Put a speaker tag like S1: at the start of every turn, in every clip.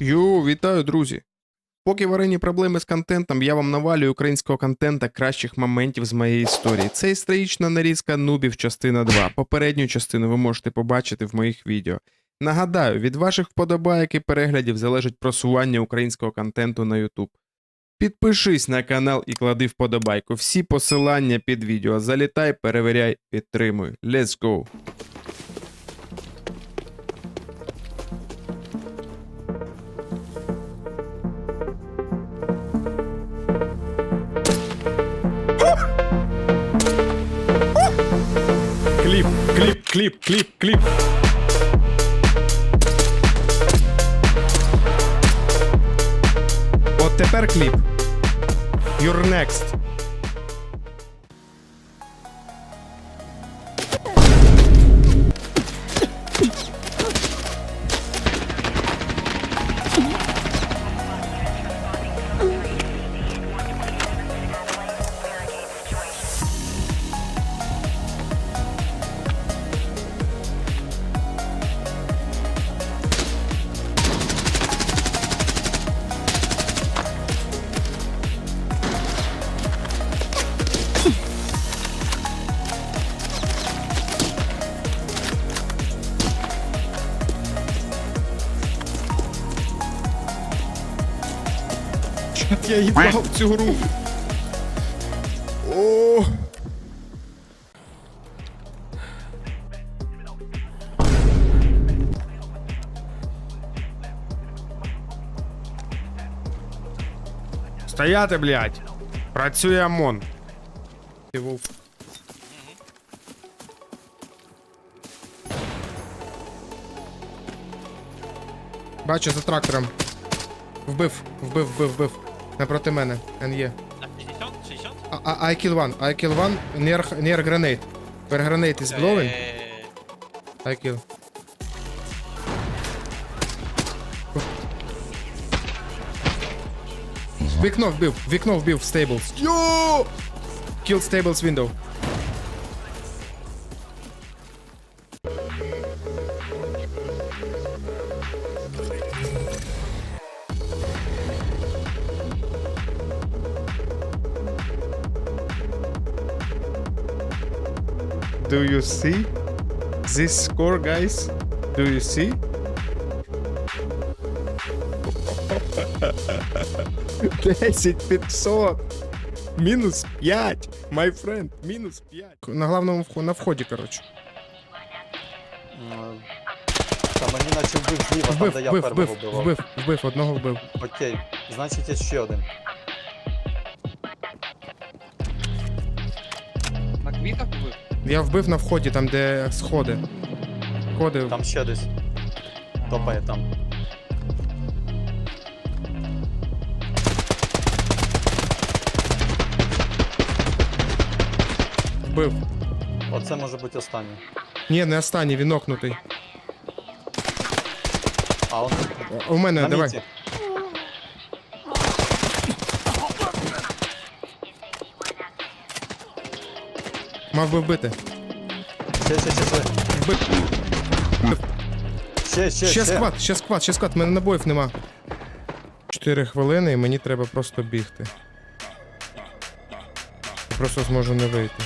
S1: Йоу, вітаю, друзі! Поки варені проблеми з контентом, я вам навалюю українського контента кращих моментів з моєї історії. Це історична нарізка нубів частина 2. Попередню частину ви можете побачити в моїх відео. Нагадаю, від ваших вподобайок і переглядів залежить просування українського контенту на YouTube. Підпишись на канал і клади вподобайку. Всі посилання під відео. Залітай, перевіряй, підтримуй. Let's go! Кліп, кліп, кліп. От тепер кліп. You're next. Чот я їбав цю гру. О. Стояти, блядь. Працює ОМОН. Ти вовк. Бачу за трактором. Вбив, вбив, вбив, вбив. Напроти мене. НЄ.
S2: 60? 60?
S1: I, I, I kill one. I kill one near, near grenade. Where grenade is blowing,
S2: Е,
S1: I kill. Вікно вбив, вікно вбив в stables. Йо! Kill stables window. You see this score, guys? Do you see? Десять пятьсот. Мінус 5. My friend. Мінус 5. На главному вхо- на вході, коротше.
S3: Ну, Та мені наче вбив зліва, там,
S1: Вбив,
S3: де я
S1: вбив,
S3: першого
S1: вбив,
S3: вбивав.
S1: вбив, вбив, одного вбив.
S3: Окей, значить є ще один.
S4: На квітах?
S1: Я вбив на вході, там де сходи. Сходи.
S3: Там ще десь. Топає там.
S1: Вбив.
S3: Оце може бути останній.
S1: Ні, не останній, він окнутий.
S3: А он
S1: У мене,
S3: на
S1: давай.
S3: міці.
S1: Мав би вбити.
S3: Ще, ще, ще, ще.
S1: Вбив.
S3: Ще, ще,
S1: Ще сквад, ще сквад, ще сквад, мене набоїв нема. Чотири хвилини і мені треба просто бігти. Я просто зможу не вийти.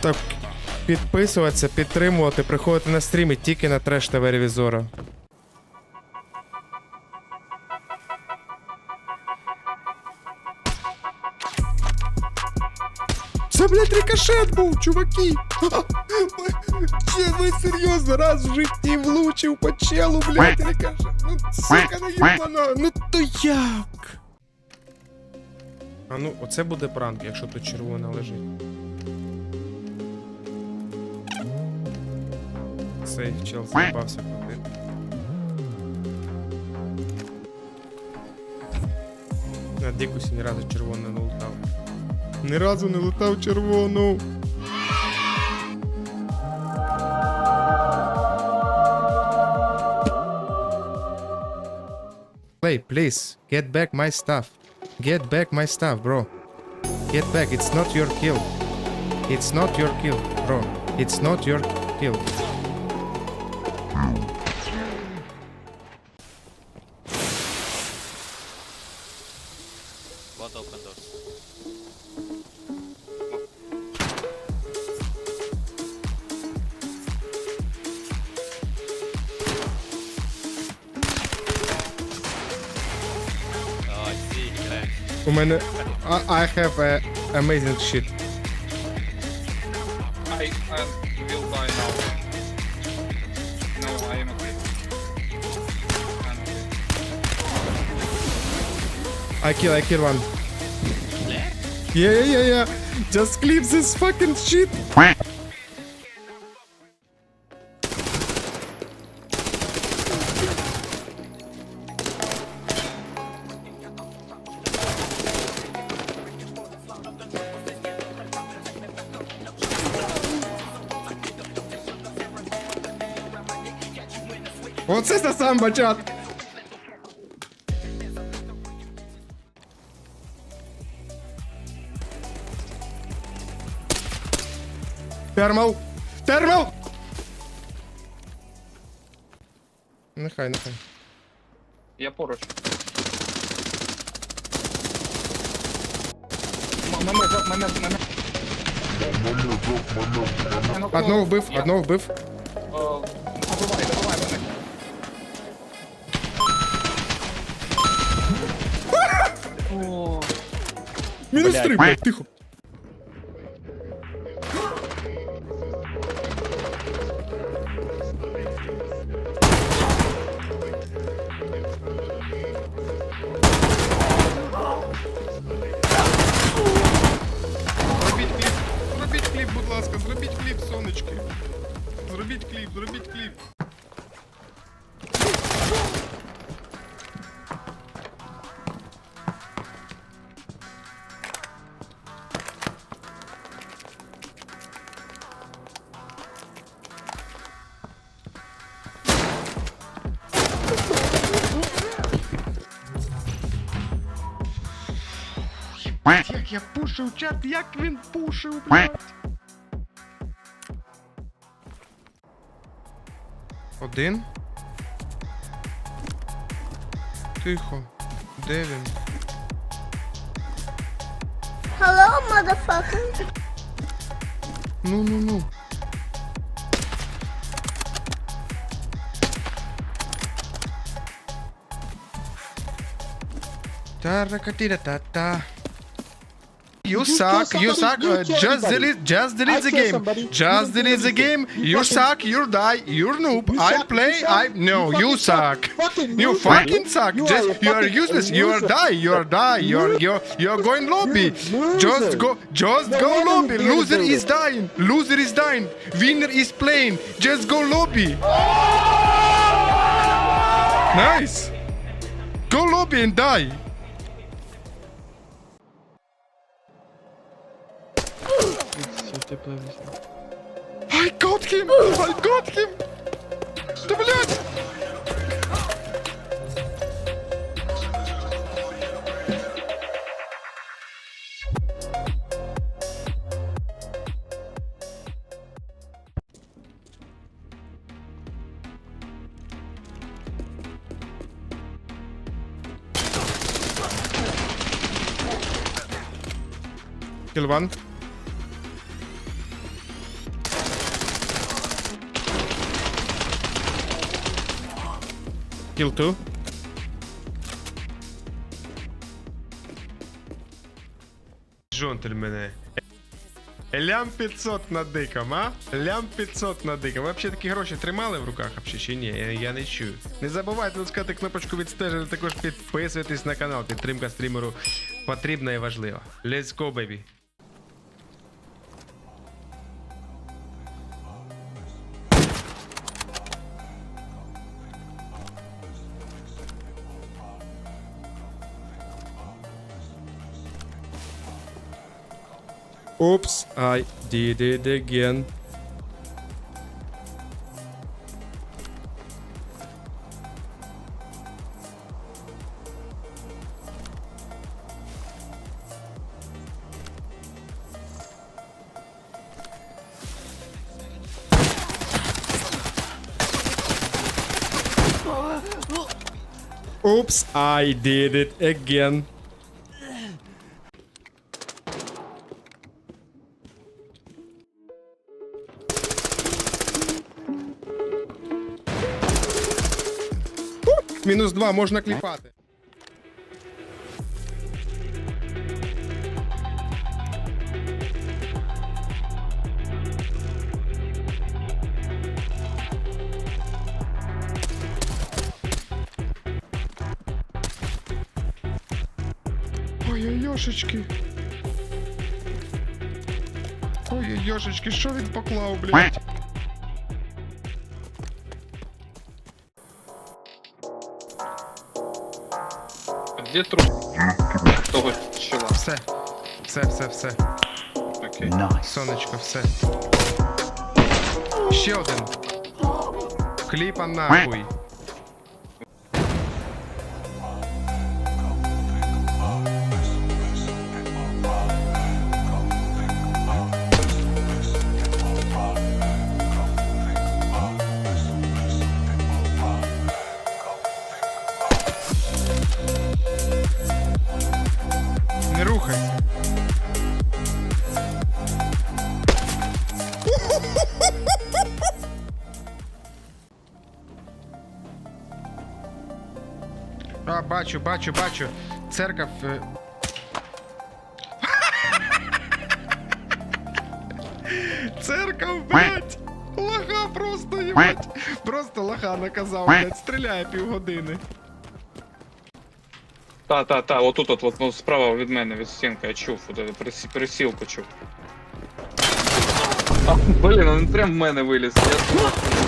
S1: Так, підписуватися, підтримувати, приходити на стріми тільки на треш ТВ ревізора. Це, блядь, рикошет був, чуваки! Чи ви серйозно раз в житті влучив по челу, блядь, рикошет? Ну, сука, ну їбана, ну то як? А ну, оце буде пранк, якщо тут червона лежить. Цей чел з'їбався куди. На дикусі ні разу червону не лутав. Ні разу не лутав червону. Play, please. Get back my stuff. Get back my stuff, bro. Get back. It's not your kill. It's not your kill, bro. It's not your kill. У мене I, I have a amazing shit.
S4: I, I will buy now. No, I am okay. I'm okay.
S1: I kill, I kill one. Yeah, yeah, yeah, yeah. Just clip this fucking shit. Бачат. Термал! Термал! Нехай, нехай.
S4: Я поруч. М- Мене, мене, мене.
S1: Одного вбив, одного вбив. Мінус три, блядь, тихо. Зробіть кліп, зробіть кліп, будь ласка, зробіть кліп, сонечки. Зробіть кліп, зробіть кліп. Як я пушив чат, як він пушив, блядь. Один. Тихо. Де він?
S5: Hello, motherfucker.
S1: Ну, ну, ну. Та-ра-ка-ти-ра-та-та. You suck, you suck, uh, just delete, just delete the game, just delete the game, you suck, you die, you're noob, I play, I, no, you suck, you fucking suck, just, you are useless, you are die, you are die, you are, you're, you're going lobby, just go, just go lobby, loser. is dying, loser is dying, winner is playing, just go lobby. Nice. Go lobby and die. I got him! I got him! Да блядь! Kill one. Kill two. Джентльмени. Лям 500 на диком, а? Лям 500 на диком. Ви взагалі такі гроші тримали в руках вообще, чи ні? Я, я не чую. Не забувайте натискати кнопочку відстежити, також підписуйтесь на канал. Підтримка стрімеру потрібна і важлива. Let's go, baby.
S6: Oops, I did it again. Oops, I did it again. Мінус два, можна кліпати. Ой-ой-йошечки. Ой-ой-йошечки, що він поклав, блядь?
S4: Где труп? Того чела.
S6: Все. Все, все, все.
S4: Окей.
S6: Сонечко, все. Ще один. Кліпа нахуй. Бачу, бачу. Церков. е. Церков, блядь! Лоха просто, ебать! Просто лоха наказав, блядь, стріляє півгодини.
S4: Та, та, та, отут, от, от, ну, справа від мене, від стінки, я чув, от, эту пересі- пересілку чув. А, блін, він прям в мене виліз.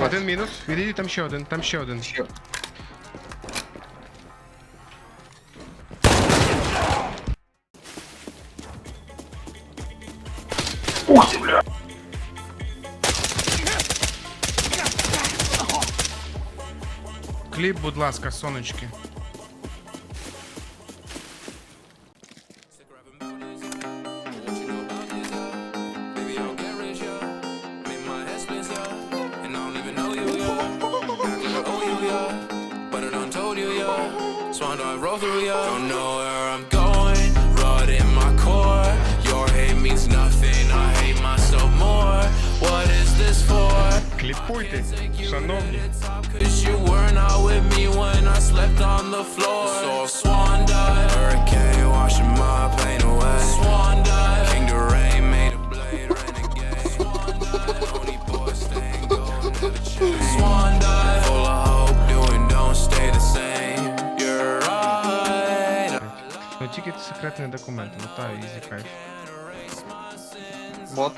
S4: Я
S6: Один мінус. Відійди, там ще один, там ще один.
S4: бачив.
S6: Кліп, будь ласка, сонечки.
S7: You're right.
S6: Ну тільки секретний документ, лутаю ізі кайф.
S8: Бот.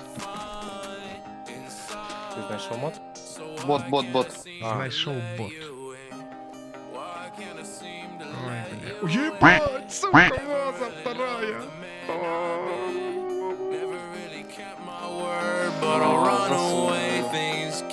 S8: Ти знайшов мод?
S4: Бот, бот, бот.
S6: Знайшов бот. Ой, бля. Єбать, сука, ваза вторая.
S7: Never really kept my word, but I'll run away. Things